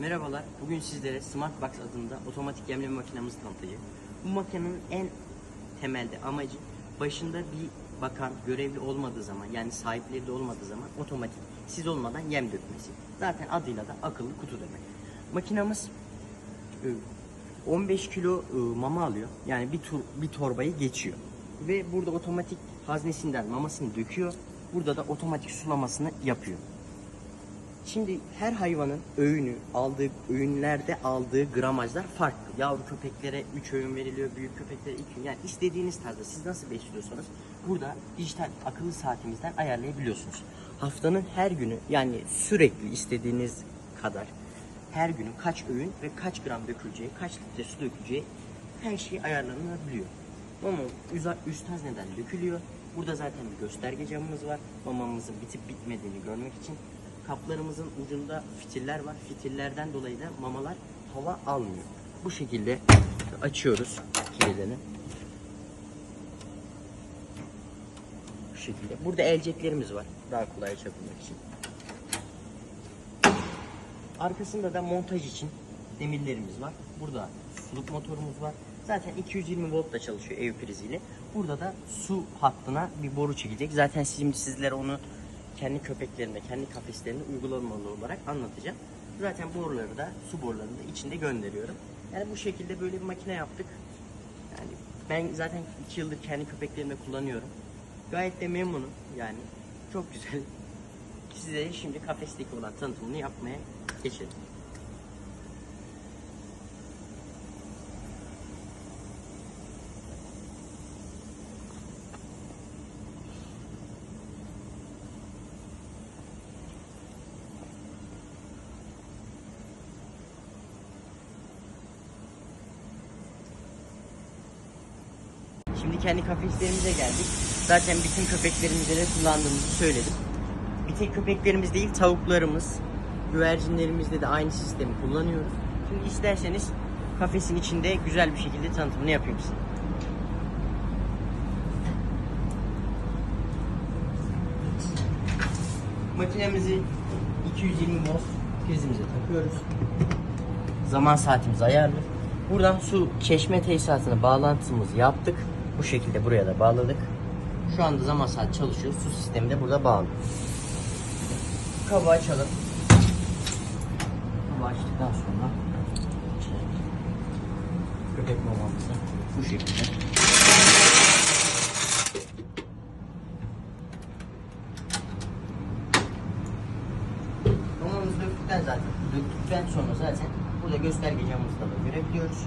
Merhabalar, bugün sizlere Smartbox adında otomatik yemleme makinemizi tanıtacağım. Bu makinenin en temelde amacı başında bir bakan görevli olmadığı zaman yani sahipleri de olmadığı zaman otomatik siz olmadan yem dökmesi. Zaten adıyla da akıllı kutu demek. Makinamız e, 15 kilo e, mama alıyor. Yani bir tur bir torbayı geçiyor. Ve burada otomatik haznesinden mamasını döküyor. Burada da otomatik sulamasını yapıyor. Şimdi her hayvanın öğünü, aldığı öğünlerde aldığı gramajlar farklı. Yavru köpeklere 3 öğün veriliyor, büyük köpeklere 2 öğün. Yani istediğiniz tarzda siz nasıl besliyorsanız burada dijital akıllı saatimizden ayarlayabiliyorsunuz. Haftanın her günü yani sürekli istediğiniz kadar her günün kaç öğün ve kaç gram döküleceği, kaç litre su döküleceği her şey ayarlanabiliyor. Mama üst hazneden dökülüyor. Burada zaten bir gösterge camımız var. Mamamızın bitip bitmediğini görmek için. Kaplarımızın ucunda fitiller var. Fitillerden dolayı da mamalar hava almıyor. Bu şekilde açıyoruz kilidini. Bu şekilde. Burada elceklerimiz var. Daha kolay açabilmek için. Arkasında da montaj için demirlerimiz var. Burada suluk motorumuz var. Zaten 220 voltla çalışıyor ev priziyle. Burada da su hattına bir boru çekilecek. Zaten şimdi sizlere onu kendi köpeklerinde, kendi kafeslerinde uygulamalı olarak anlatacağım. Zaten boruları da, su borularını da içinde gönderiyorum. Yani bu şekilde böyle bir makine yaptık. Yani ben zaten 2 yıldır kendi köpeklerimle kullanıyorum. Gayet de memnunum yani. Çok güzel. Size şimdi kafesteki olan tanıtımını yapmaya geçelim. Şimdi kendi kafeslerimize geldik. Zaten bütün köpeklerimizde de kullandığımızı söyledim. Bir tek köpeklerimiz değil, tavuklarımız, güvercinlerimizde de aynı sistemi kullanıyoruz. Şimdi isterseniz kafesin içinde güzel bir şekilde tanıtımını yapayım size. Makinemizi 220 volt prizimize takıyoruz. Zaman saatimiz ayarlı. Buradan su çeşme tesisatına bağlantımızı yaptık. Bu şekilde buraya da bağladık. Şu anda zaman saat çalışıyor. Su sistemi de burada bağlı. Kabı açalım. Kabı açtıktan sonra köpek mamamızı bu şekilde Mamamızı döktükten zaten döktükten sonra zaten burada gösterge camımızda da görebiliyoruz.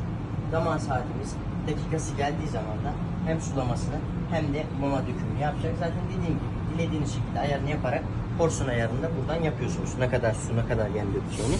Zaman saatimiz dakikası geldiği zaman da hem sulamasını hem de mama dökümünü yapacak. Zaten dediğim gibi dilediğiniz şekilde ayarını yaparak porsiyon ayarını da buradan yapıyorsunuz. Ne kadar su ne kadar yem dökeceğini.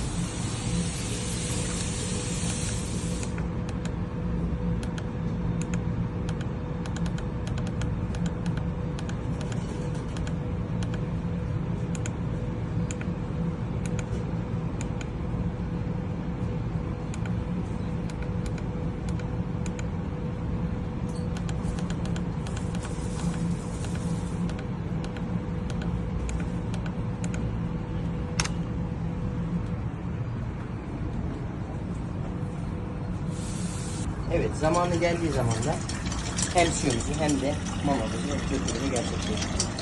Evet zamanı geldiği zaman da hem suyumuzu hem de mamamızı dökümünü gerçekleştiriyoruz.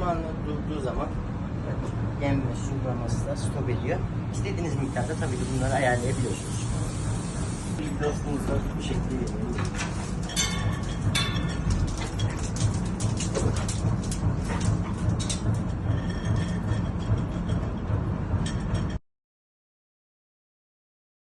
Zamanla durduğu zaman yem ve sulaması da stop ediyor. İstediğiniz miktarda tabii ki bunları ayarlayabiliyorsunuz. Bir dostunuzla bu şekilde.